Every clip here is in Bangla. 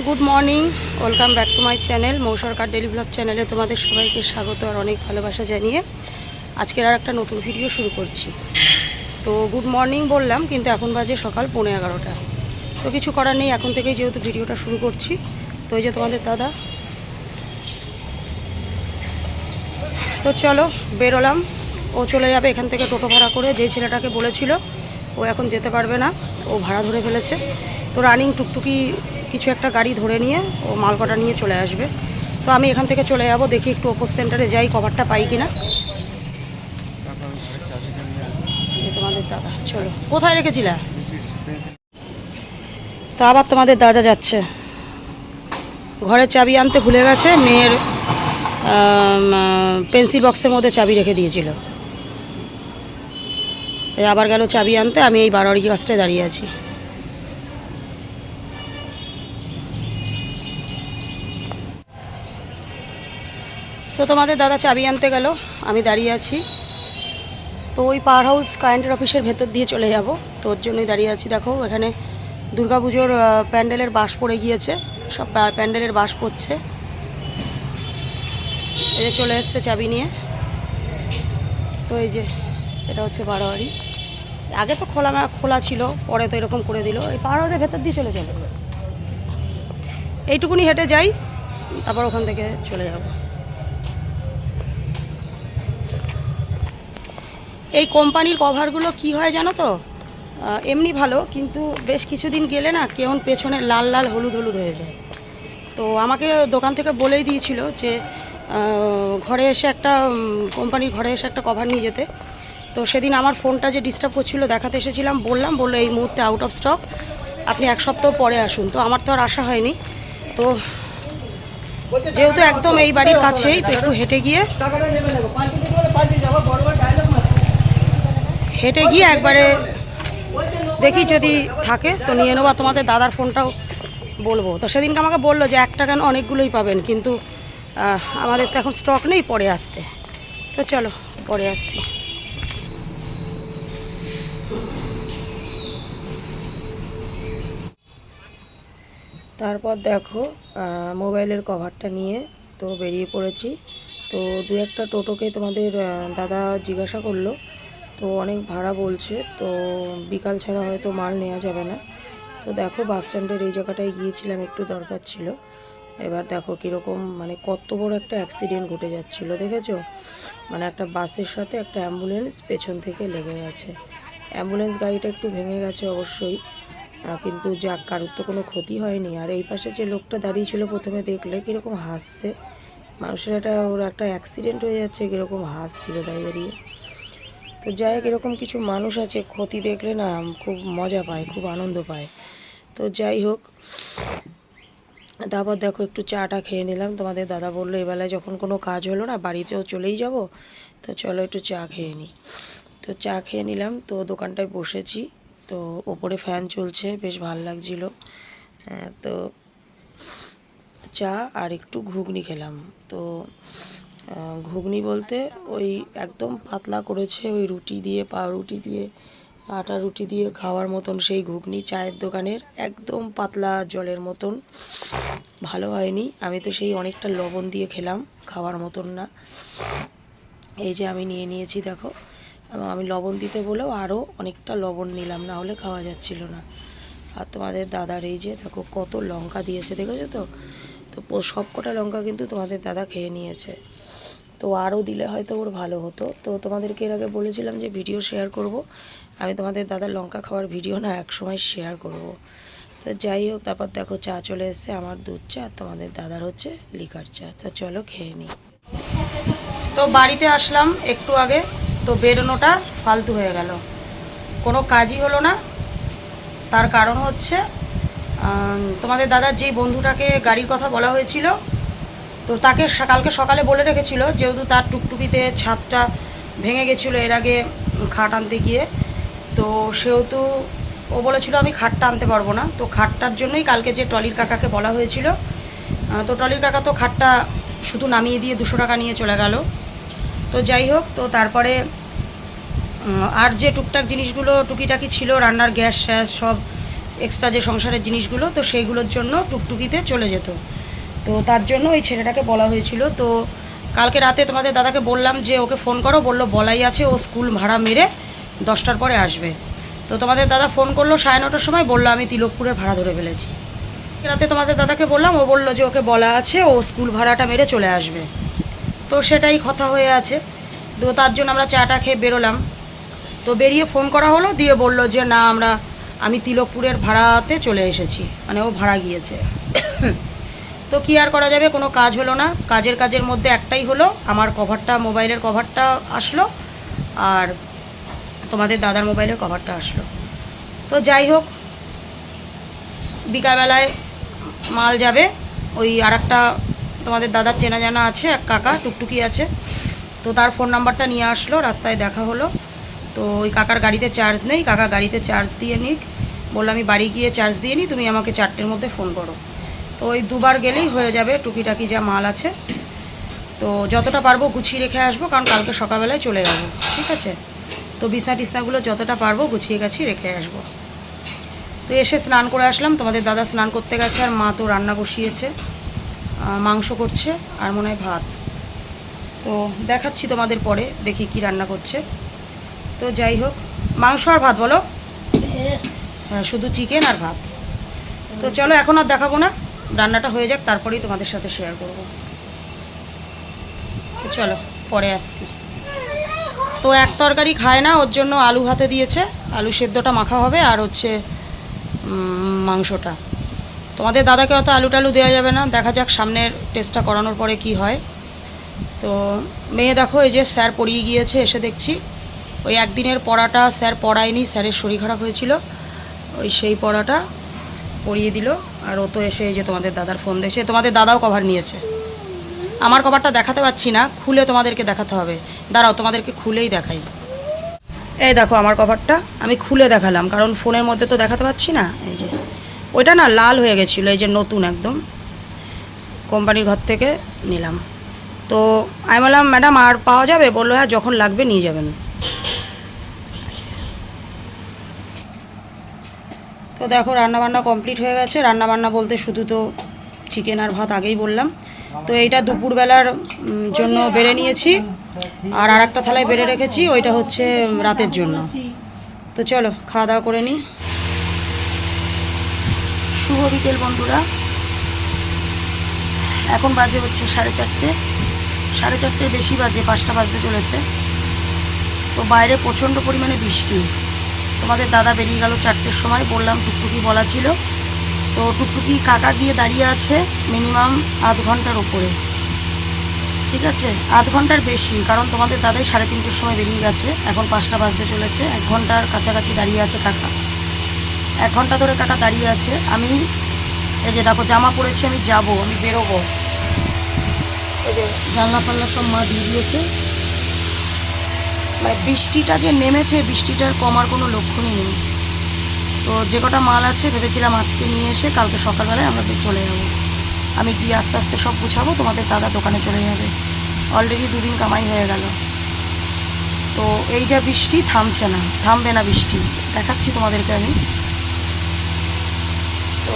Good morning, welcome back to my channel মৌসরকার daily blog চ্যানেলে তোমাদের সবাইকে স্বাগত আর অনেক ভালোবাসা জানিয়ে আজকের আর একটা নতুন ভিডিও শুরু করছি। তো গুড মর্নিং বললাম, কিন্তু এখন বাজে সকাল পৌনে এগারোটা। তো কিছু করার নেই, এখন থেকেই যেহেতু ভিডিওটা শুরু করছি। তো এই যে তোমাদের দাদা। তো চলো, বেরোলাম। ও চলে যাবে এখান থেকে টোটো ভাড়া করে, যে ছেলেটাকে বলেছিল, ও এখন যেতে পারবে না। ও ভাড়া ধরে ফেলেছে। তো রানিং টুকটুকি কিছু একটা গাড়ি ধরে নিয়ে ও মালকটা নিয়ে চলে আসবে। তো আমি এখান থেকে চলে যাব, দেখি একটু ওপো সেন্টারে যাই কভারটা পাই কিনা। তোমাদের দাদা, চলো। কোথায় রেখেছিলা? তো আবার তোমাদের দাদা যাচ্ছে। ঘরের চাবি আনতে ভুলে গেছে, মেয়ের পেন্সিল বক্সের মধ্যে চাবি রেখে দিয়েছিল। আবার গেল চাবি আনতে, আমি এই বারোয়ারি গাছটায় দাঁড়িয়ে আছি। তো তোমাদের দাদা চাবি আনতে গেল, আমি দাঁড়িয়ে আছি। তো ওই পাওয়ার হাউস কারেন্টের অফিসের ভেতর দিয়ে চলে যাব। তো ওর জন্যই দাঁড়িয়ে আছি। দেখো, এখানে দুর্গাপুজোর প্যান্ডেলের বাস পড়ে গিয়েছে। সব প্যান্ডেলের বাস পড়ছে। এই যে চলে এসছে চাবি নিয়ে। তো এই যে, এটা হচ্ছে বারোয়ারি। আগে তো খোলা খোলা ছিল, পরে তো এরকম করে দিল। এই পাহাড় হাউসের ভেতর দিয়ে চলে যাবে। এইটুকুনি হেঁটে যাই, তারপর ওখান থেকে চলে যাব। এই কোম্পানির কভারগুলো কি হয় জানো তো? এমনি ভালো, কিন্তু বেশ কিছুদিন গেলে না কেমন পেছনে লাল লাল হলুদ হলুদ হয়ে যায়। তো আমাকে দোকান থেকে বলেই দিয়েছিল যে ঘরে এসে একটা কোম্পানির ঘরে এসে একটা কভার নিয়ে যেতে। তো সেদিন আমার ফোনটা যে ডিস্টার্ব করছিল দেখাতে এসেছিলাম, বললাম, বলল, এই মুহূর্তে আউট অফ স্টক আপনি এক সপ্তাহ পরে আসুন। তো আমার তো আর আশা হয়নি। তো যেহেতু একদম এই বাড়ির কাছেই, তো একটু হেঁটে গিয়ে হেঁটে গিয়ে একবারে দেখি যদি থাকে, তো নিয়ে নেব। তোমাদের দাদার ফোনটাও বলব। তো সেদিনকে আমাকে বলল যে, একটা কেন অনেকগুলোই পাবেন? কিন্তু আমাদের তো এখন স্টক নেই পরে আসতে। তো চলো, পরে আসছি। তারপর দেখো মোবাইলের কভারটা নিয়ে তো বেরিয়ে পড়েছি। তো দু একটা টোটোকে তোমাদের দাদা জিজ্ঞাসা করল তো অনেক ভাড়া বলছে, তো বিকাল ছাড়া হয়তো মাল নেওয়া যাবে না। তো দেখো বাস স্ট্যান্ডের এই জায়গাটায় গিয়েছিলাম, একটু দরকার ছিল। এবার দেখো কীরকম মানে কত বড় একটা অ্যাক্সিডেন্ট ঘটে যাচ্ছিল, দেখেছ? মানে একটা বাসের সাথে একটা অ্যাম্বুলেন্স পেছন থেকে লেগে গেছে। অ্যাম্বুলেন্স গাড়িটা একটু ভেঙে গেছে অবশ্যই কিন্তু যাক, কারোর তো কোনো ক্ষতি হয়নি। আর এই পাশে যে লোকটা দাঁড়িয়ে ছিল প্রথমে দেখলে কীরকম হাসছে। মানুষের একটা ওর একটা অ্যাক্সিডেন্ট হয়ে যাচ্ছে, কীরকম হাসছিল দাঁড়িয়ে দাঁড়িয়ে। তো যাই হোক এরকম কিছু মানুষ আছে ক্ষতি দেখলে না খুব মজা পায় খুব আনন্দ পায়। তো যাই হোক তারপর দেখো একটু চাটা খেয়ে নিলাম। তোমাদের দাদা বলল এবেলায় যখন কোনো কাজ হলো না বাড়িতেও চলেই যাব তো চলো একটু চা খেয়ে নিই তো চা খেয়ে নিলাম তো দোকানটায় বসেছি। তো ওপরে ফ্যান চলছে বেশ ভালো লাগছিল। হ্যাঁ, তো চা আর একটু ঘুগনি খেলাম। তো ঘুগনি বলতে ওই একদম পাতলা করেছে, ওই রুটি দিয়ে, পাউরুটি দিয়ে, আটা রুটি দিয়ে খাওয়ার মতন সেই ঘুগনি চায়ের দোকানের একদম পাতলা জলের মতন। ভালো হয়নি। আমি তো সেই অনেকটা লবণ দিয়ে খেলাম, খাওয়ার মতন না। এই যে আমি নিয়ে নিয়েছি, দেখো। এবং আমি লবণ দিতে বলেও আরও অনেকটা লবণ নিলাম, না হলে খাওয়া যাচ্ছিল না। আর তোমাদের দাদার এই যে, দেখো, কত লঙ্কা দিয়েছে, দেখেছ তো? তো প- সব কটা লঙ্কা কিন্তু তোমাদের দাদা খেয়ে নিয়েছে। তো আরও দিলে হয়তো ওর ভালো হতো। তো তোমাদেরকে এর আগে বলেছিলাম যে ভিডিও শেয়ার করব। আমি তোমাদের দাদার লঙ্কা খাওয়ার ভিডিও না এক সময় শেয়ার করব। তো যাই হোক, তারপর দেখো চা চলে এসছে আমার দুধ চা, আর তোমাদের দাদার হচ্ছে লিকার চা। তো চলো খেয়ে নিই। তো বাড়িতে আসলাম একটু আগে, তো বেরোনোটা ফালতু হয়ে গেল। কোনো কাজই হলো না। তার কারণ হচ্ছে তোমাদের দাদার যেই বন্ধুটাকে গাড়ির কথা বলা হয়েছিল তো তাকে কালকে সকালে বলে রেখেছিল, যেহেতু তার টুকটুকিতে ছাদটা ভেঙে গেছিল এর আগে খাট আনতে গিয়ে। তো সেহেতু ও বলেছিল, আমি খাটটা আনতে পারব না। তো খাটটার জন্যই কালকে যে টলির কাকাকে বলা হয়েছিল তো টলির কাকা তো খাটটা শুধু নামিয়ে দিয়ে দুশো টাকা নিয়ে চলে গেল। তো যাই হোক, তো তারপরে আর যে টুকটাক জিনিসগুলো টুকিটাকি ছিল, রান্নার গ্যাস স্যাস সব এক্সট্রা যে সংসারের জিনিসগুলো, তো সেইগুলোর জন্য টুকটুকিতে চলে যেত। তো তার জন্য ওই ছেলেটাকে বলা হয়েছিল। তো কালকে রাতে তোমাদের দাদাকে বললাম যে ওকে ফোন করো, বলল বলাই আছে, ও স্কুল ভাড়া মেরে দশটার পরে আসবে। তো তোমাদের দাদা ফোন করল সাড়ে নটার সময়, বলল আমি তিলকপুরের ভাড়া ধরে ফেলেছি। রাতে তোমাদের দাদাকে বললাম, ও বলল যে ওকে বলা আছে, ও স্কুল ভাড়াটা মেরে চলে আসবে। তো সেটাই কথা হয়ে আছে। তো তার জন্য আমরা চাটা খেয়ে বেরোলাম। তো বেরিয়ে ফোন করা হলো, দিয়ে বলল যে না, আমরা, আমি তিলকপুরের ভাড়াতে চলে এসেছি। মানে ও ভাড়া গিয়েছে। তো কি আর করা যাবে? কোনো কাজ হলো না। কাজের কাজের মধ্যে একটাই হলো, আমার কভারটা মোবাইলের কভারটা আসলো, আর তোমাদের দাদার মোবাইলের কভারটা আসলো। তো যাই হোক, বিকালবেলায় মাল যাবে। ওই আর একটা তোমাদের দাদার চেনা জানা আছে, এক কাকা টুকটুকি আছে। তো তার ফোন নাম্বারটা নিয়ে আসলো, রাস্তায় দেখা হলো। তো ওই কাকার গাড়িতে চার্জ নেই, কাকা গাড়িতে চার্জ দিয়ে নিক। বলল, আমি বাড়ি গিয়ে চার্জ দিয়ে নিই, তুমি আমাকে চারটের মধ্যে ফোন করো। তো ওই দুবার গেলেই হয়ে যাবে টুকিটাকি যা মাল আছে। তো যতটা পারব গুছিয়ে রেখে আসব, কারণ কালকে সকালবেলায় চলে যাব, ঠিক আছে? তো বিছনা টিসনাগুলো যতটা পারব গুছিয়ে গাছিয়ে রেখে আসব। তো এসে স্নান করে আসলাম, তোমাদের দাদা স্নান করতে গেছে আর মা তো রান্না বসিয়েছে মাংস করছে আর মনে হয় ভাত। তো দেখাচ্ছি তোমাদের পরে, দেখি কি রান্না করছে। তো যাই হোক, মাংস আর ভাত বলো? হ্যাঁ শুধু চিকেন আর ভাত। তো চলো, এখন আর দেখাবো না। রান্নাটা হয়ে যাক, তারপরেই তোমাদের সাথে শেয়ার করব। চলো, পরে আসছি। তো এক তরকারি খায় না, ওর জন্য আলু হাতে দিয়েছে। আলু সেদ্ধটা মাখা হবে আর হচ্ছে মাংসটা। তোমাদের দাদাকে অত আলু টালু দেওয়া যাবে না, দেখা যাক সামনের টেস্টটা করানোর পরে কি হয়। তো মেয়ে দেখো, এই যে স্যার পড়িয়ে গিয়েছে, এসে দেখছি। ওই একদিনের পড়াটা স্যার পড়ায়নি, স্যারের শরীর খারাপ হয়েছিল। ওই সেই পড়াটা পড়িয়ে দিল। আর ও তো এসে যে তোমাদের দাদার ফোন দেখছে। তোমাদের দাদাও কভার নিয়েছে। আমার কভারটা দেখাতে পাচ্ছি না, খুলে তোমাদেরকে দেখাতে হবে। দাঁড়াও, তোমাদেরকে খুলেই দেখাই। এই দেখো আমার কভারটা আমি খুলে দেখালাম, কারণ ফোনের মধ্যে তো দেখাতে পাচ্ছি না। এই যে, ওইটা না লাল হয়ে গেছিল, এই যে নতুন একদম। কোম্পানির ঘর থেকে নিলাম। তো আমি বললাম, ম্যাডাম, আর পাওয়া যাবে? বলল হ্যাঁ যখন লাগবে নিয়ে যাবেন। তো দেখো, রান্নাবান্না কমপ্লিট হয়ে গেছে। রান্নাবান্না বলতে শুধু তো চিকেন আর ভাত আগেই বললাম। তো এইটা দুপুরবেলার জন্য বেড়ে নিয়েছি। আর আর একটা থালায় বেড়ে রেখেছি, ওইটা হচ্ছে রাতের জন্য। তো চলো, খাওয়া দাওয়া করে নিই শুভ বিকেল বন্ধুরা। এখন বাজে হচ্ছে সাড়ে চারটে। সাড়ে চারটে বেশি বাজে, পাঁচটা বাজতে চলেছে। তো বাইরে প্রচণ্ড পরিমাণে বৃষ্টি। তোমাদের দাদা বেরিয়ে গেল চারটের সময়, বললাম টুকটুকি বলা ছিল। তো টুকটুকি কাকা গিয়ে দাঁড়িয়ে আছে মিনিমাম আধ ঘণ্টার উপরে ঠিক আছে? আধ ঘণ্টার বেশি, কারণ তোমাদের দাদাই সাড়ে তিনটের সময় বেরিয়ে গেছে। এখন পাঁচটা বাজতে চলেছে, এক ঘণ্টার কাছাকাছি দাঁড়িয়ে আছে কাকা। এক ঘণ্টা ধরে কাকা দাঁড়িয়ে আছে। আমি, এই যে দেখো, জামা পরেছি, আমি যাব, আমি বেরোবো। এই যে জানলা পাল্লা সব মা দিয়ে দিয়েছে। মানে বৃষ্টিটা যে নেমেছে, বৃষ্টিটার কমার কোনো লক্ষণই নেই। তো যে কটা মাল আছে, ভেবেছিলাম আজকে নিয়ে এসে কালকে সকালবেলায় আমরা চলে যাব। আমি গিয়ে আস্তে আস্তে সব গুছাবো, তোমাদের দাদা দোকানে চলে যাবে। অলরেডি দুদিন কামাই হয়ে গেল। তো এই যা বৃষ্টি, থামছে না, থামবে না বৃষ্টি। দেখাচ্ছি তোমাদেরকে আমি। তো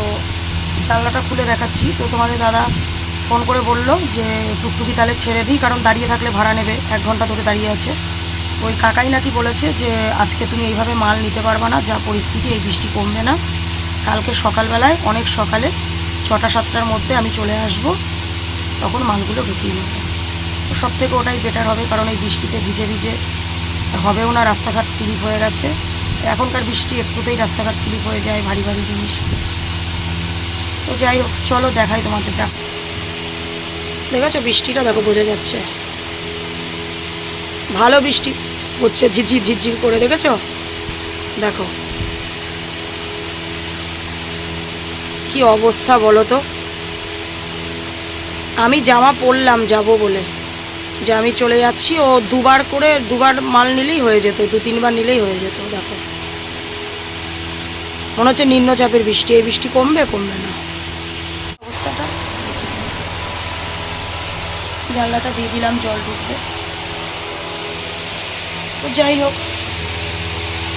জানলাটা খুলে দেখাচ্ছি। তো তোমাদের দাদা ফোন করে বলল যে, টুকটুকি তাহলে ছেড়ে দিই, কারণ দাঁড়িয়ে থাকলে ভাড়া নেবে। এক ঘণ্টা ধরে দাঁড়িয়ে আছে। ওই কাকাই নাকি বলেছে যে, আজকে তুমি এইভাবে মাল নিতে পারবা না, যা পরিস্থিতি, এই বৃষ্টি কমবে না। কালকে সকালবেলায়, অনেক সকালে, ছটা, সাতটার মধ্যে আমি চলে আসব, তখন মালগুলো ঢুকিয়ে নেব। সব থেকে ওটাই বেটার হবে, কারণ এই বৃষ্টিতে ভিজে ভিজে হবেও না, রাস্তাঘাট স্লিপ হয়ে গেছে। এখনকার বৃষ্টি একটুতেই রাস্তাঘাট স্লিপ হয়ে যায়, ভারী ভারী জিনিস। তো যাই হোক, চলো দেখাই তোমাদের দেখ দেখেছ, বৃষ্টিটা দেখো, বোঝা যাচ্ছে। ভালো বৃষ্টি। হচ্ছে ঝিরঝির ঝিরঝির করে, দেখেছ? দেখো। কি অবস্থা বলো তো? আমি জামা পরলাম, যাব বলে। যে আমি চলে যাচ্ছি, ও দুবার করে, দুবার মাল নিলেই হয়ে যেত, দু তিনবার নিলেই হয়ে যেত, দেখো। মনে হচ্ছে নিম্নচাপের বৃষ্টি, এই বৃষ্টি কমবে কমবে না। অবস্থাটা? জানলাটা দিয়ে দিলাম, জল ঢুকবে। তো যাই হোক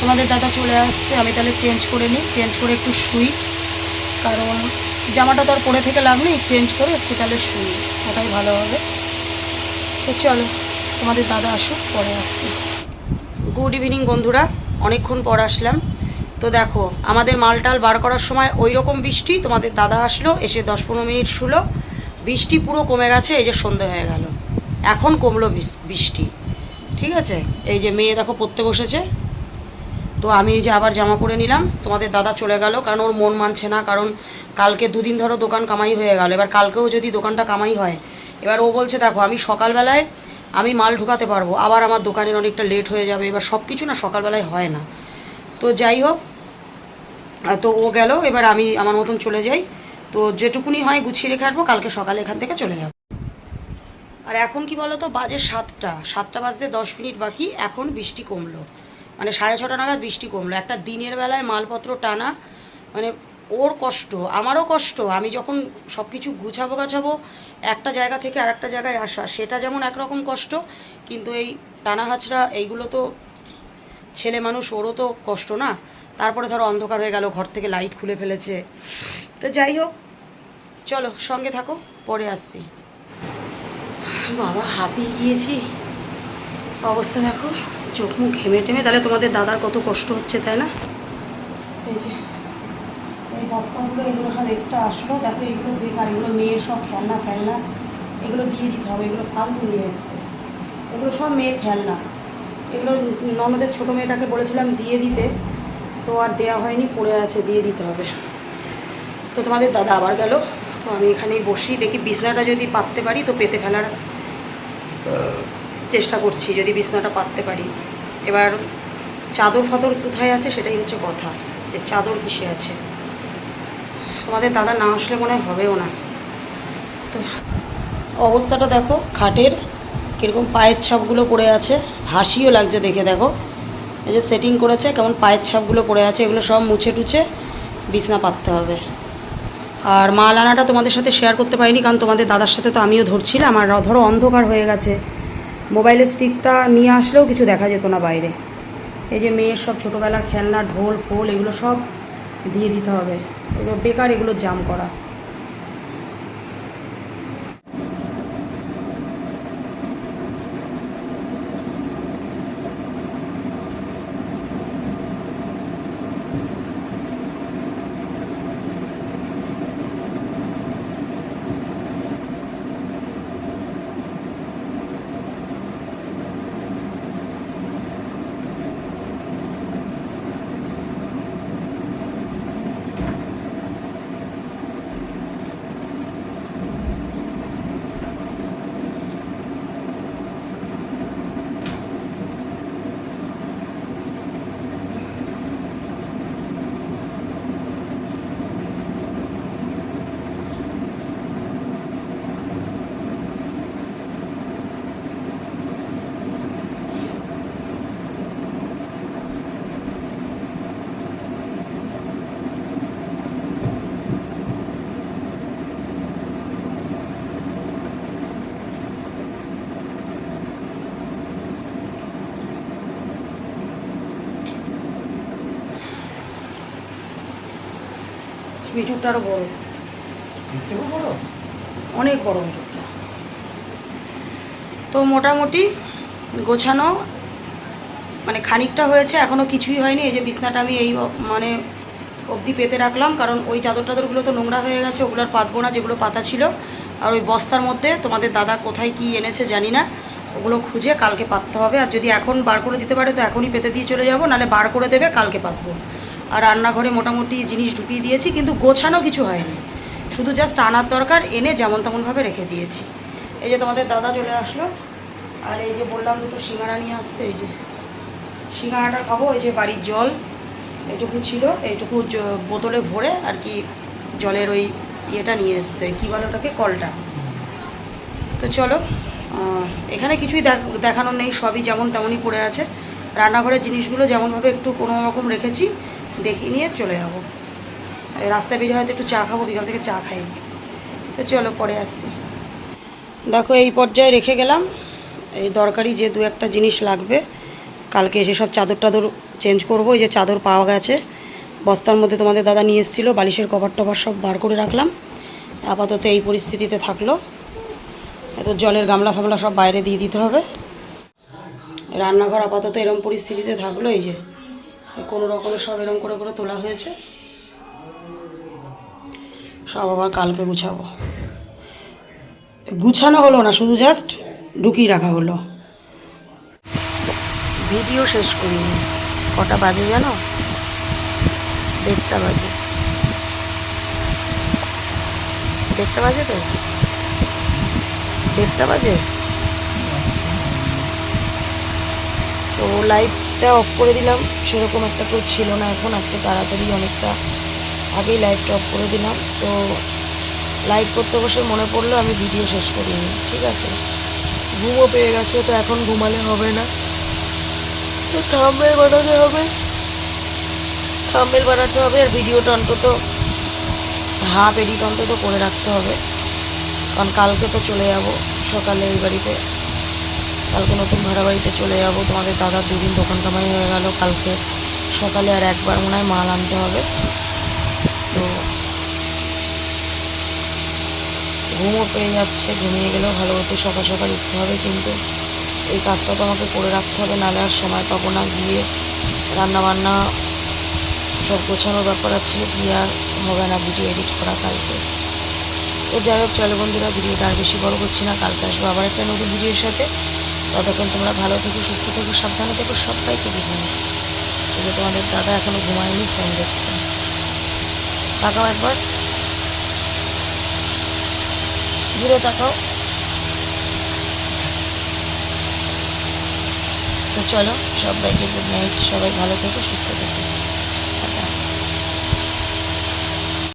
তোমাদের দাদা চলে আসছে, আমি তাহলে চেঞ্জ করে নিই চেঞ্জ করে একটু শুই। কারণ জামাটা তো আর পরে থেকে লাভ নেই চেঞ্জ করে একটু তাহলে শুই, ওটাই ভালো হবে। তো চলো, তোমাদের দাদা আসুক, পরে আসছি। গুড ইভিনিং বন্ধুরা, অনেকক্ষণ পর আসলাম। তো দেখো, আমাদের মালটাল বার করার সময় ওই রকম বৃষ্টি, তোমাদের দাদা আসলো, এসে দশ পনেরো মিনিট শুলো। বৃষ্টি পুরো কমে গেছে, এই যে সন্ধে হয়ে গেল। এখন কমলো বৃষ- বৃষ্টি। ঠিক আছে? এই যে মেয়ে দেখো পড়তে বসেছে। তো আমি এই যে আবার জামা পরে নিলাম। তোমাদের দাদা চলে গেল কারণ ওর মন মানছে না, কারণ কালকে দুদিন ধরো দোকান কামাই হয়ে গেল। এবার কালকেও যদি দোকানটা কামাই হয়, এবার ও বলছে, দেখো, আমি সকালবেলায় আমি মাল ঢোকাতে পারব। আবার আমার দোকানের অনেকটা লেট হয়ে যাবে। এবার সব কিছু না সকালবেলায় হয় না। তো যাই হোক তো ও গেল। এবার আমি আমার মতন চলে যাই। তো যেটুকুনি হয় গুছিয়ে রেখে আসব। কালকে সকালে এখান থেকে চলে যাব। আর এখন কি বলো তো বাজে সাতটা সাতটা বাজতে দশ মিনিট বাকি, এখন বৃষ্টি কমলো। মানে সাড়ে ছটা নাগাদ বৃষ্টি কমলো। একটা দিনের বেলায় মালপত্র টানা মানে ওর কষ্ট, আমারও কষ্ট। আমি যখন সব কিছু গুছাবো গাছাবো, একটা জায়গা থেকে আর একটা জায়গায় আসা, সেটা যেমন একরকম কষ্ট, কিন্তু এই টানা হাঁচড়া, এইগুলো তো ছেলে মানুষ, ওরও তো কষ্ট না। তারপরে ধরো অন্ধকার হয়ে গেল, ঘর থেকে লাইট খুলে ফেলেছে। তো যাই হোক, চলো সঙ্গে থাকো, পরে আসছি। বাবা হাঁপিয়ে গিয়েছি। অবস্থা দেখো, চোখ মুখ ঘেমে টেমে, তাহলে তোমাদের দাদার কত কষ্ট হচ্ছে, তাই না? এই যে, এই বস্তাগুলো, এগুলো সব এক্সট্রা আসলো। দেখো, এগুলো বেকার, এগুলো মেয়ের সব খেলনা, ফেলনা, এগুলো দিয়ে দিতে হবে, এগুলো ফালতু নিয়ে এসছে। এগুলো সব মেয়ের খেলনা। এগুলো ননদের ছোটো মেয়েটাকে বলেছিলাম দিয়ে দিতে, তো আর দেওয়া হয়নি, পড়ে আছে, দিয়ে দিতে হবে। তো তোমাদের দাদা আবার গেল, তো আমি এখানেই বসি, দেখি বিছনাটা যদি পাততে পারি, তো পেতে ফেলার চেষ্টা করছি যদি বিছনাটা পাততে পারি। এবার চাদর ফাদর কোথায় আছে সেটাই হচ্ছে কথা, যে চাদর কিসে আছে? তোমাদের দাদা না আসলে মনে হবেও না। তো অবস্থাটা দেখো, খাটের কীরকম পায়ের ছাপগুলো পড়ে আছে, হাসিও লাগছে দেখে দেখো। এই যে সেটিং করেছে, কেমন পায়ের ছাপগুলো পড়ে আছে, এগুলো সব মুছে টুছে বিছনা পাততে হবে। আর মাল আনাটা তোমাদের সাথে শেয়ার করতে পারিনি, কারণ তোমাদের দাদার সাথে তো আমিও ধরছিলাম, আর ধরো অন্ধকার হয়ে গেছে। মোবাইলের স্টিকটা নিয়ে আসলেও কিছু দেখা যেত না বাইরে। এই যে মেয়ের সব ছোটোবেলার খেলনা, ঢোল, ফোল, এগুলো সব দিয়ে দিতে হবে। এগুলো বেকার, এগুলো জাম করা। মিঠুরটা আরও বড়। অনেক বড় মিঠুরটা তো মোটামুটি গোছানো মানে খানিকটা হয়েছে এখনও কিছুই হয়নি। এই যে বিছনাটা আমি এই মানে অবধি পেতে রাখলাম কারণ ওই চাদর টাদরগুলো তো নোংরা হয়ে গেছে ওগুলো আর পাতবো না যেগুলো পাতা ছিল। আর ওই বস্তার মধ্যে তোমাদের দাদা কোথায় কি এনেছে জানি না ওগুলো খুঁজে কালকে পাততে হবে। আর যদি এখন বার করে দিতে পারে তো এখনই পেতে দিয়ে চলে যাব নাহলে বার করে দেবে কালকে পাতবো। আর রান্নাঘরে মোটামুটি জিনিস ঢুকিয়ে দিয়েছি, কিন্তু গোছানো কিছু হয়নি। শুধু জাস্ট আনার দরকার, এনে যেমন তেমনভাবে রেখে দিয়েছি। এই যে তোমাদের দাদা চলে আসলো, আর এই যে বললাম দুটো সিঙ্গাড়া নিয়ে আসতে, এই যে সিঙ্গাড়াটা খাব, এই যে বাড়ির জল, এইটুকু ছিল, এইটুকু বোতলে ভরে আর কি জলের ওই ইয়েটা নিয়ে এসছে, কী বলে ওটাকে, কলটা। তো চলো এখানে কিছুই দেখ- দেখানোর নেই, সবই যেমন তেমনই পড়ে আছে। রান্নাঘরের জিনিসগুলো যেমনভাবে একটু কোনো রকম রেখেছি দেখিয়ে নিয়ে চলে যাব। রাস্তায় বেরিয়ে হয়তো একটু চা খাব, বিকাল থেকে চা খাইনি তো চলো পরে আসছি। দেখো এই পর্যায়ে রেখে গেলাম। এই দরকারি যে দু একটা জিনিস লাগবে, কালকে এসে সব চাদর টাদর চেঞ্জ করব। এই যে চাদর পাওয়া গেছে, বস্তার মধ্যে তোমাদের দাদা নিয়ে এসেছিল, বালিশের কভার টভার সব বার করে রাখলাম। আপাতত এই পরিস্থিতিতে থাকল। এত জলের গামলা ফামলা সব বাইরে দিয়ে দিতে হবে। রান্নাঘর আপাতত এরম পরিস্থিতিতে থাকল, এই যে কোনো রকমে সব এরম করে করে তোলা হয়েছে। সব আবার কালকে গুছাবো। গুছানো হলো না, শুধু জাস্ট ঢুকিয়ে রাখা হলো। ভিডিও শেষ করিনি। কটা বাজে জানো? দেড়টা বাজে। দেড়টা বাজে তো? দেড়টা বাজে? তো লাইটটা অফ করে দিলাম। সেরকম একটা তো ছিল না এখন, আজকে তাড়াতাড়ি অনেকটা আগেই লাইটটা অফ করে দিলাম। তো লাইট করতে বসে মনে পড়ল আমি ভিডিও শেষ করিনি, ঠিক আছে? ঘুমও পেয়ে গেছে, তো এখন ঘুমালে হবে না। তো থাম্বেল বানাতে হবে। থাম্বেল বানাতে হবে আর ভিডিওটা অন্তত হাফ এডিট অন্তত করে রাখতে হবে। কারণ কালকে তো চলে যাব সকালে এই বাড়িতে। কালকে নতুন ভাড়া বাড়িতে চলে যাব। তোমাদের দাদার দুদিন দোকান কামাই হয়ে গেল। কালকে সকালে আর একবার মনে হয় মাল আনতে হবে। তো ঘুমও পেয়ে যাচ্ছে, ঘুমিয়ে গেলেও ভালো হতো সকাল সকাল উঠতে হবে কিন্তু এই কাজটা তো আমাকে করে রাখতে হবে, নাহলে আর সময় পাবো না। গিয়ে রান্না বান্না সব গোছানোর ব্যাপার আছে, গিয়ে আর হবে না ভিডিও এডিট করা কালকে। তো যাই হোক, চলো বন্ধুরা, ভিডিওটা আর বেশি বড় করছি না। কালকে আসব আবার একটা নতুন ভিডিওর সাথে। ততক্ষণ তোমরা ভালো থেকো, সুস্থ থেকো, সাবধানে থেকো, সবাইকে দিদি কিন্তু তোমাদের দাদা এখনও ঘুমায়নি, ফোন দেখছে। তাকাও একবার। ঘুরে তাকাও। তো চলো, সবাইকে গুড নাইট সবাই ভালো থেকো, সুস্থ থেকো।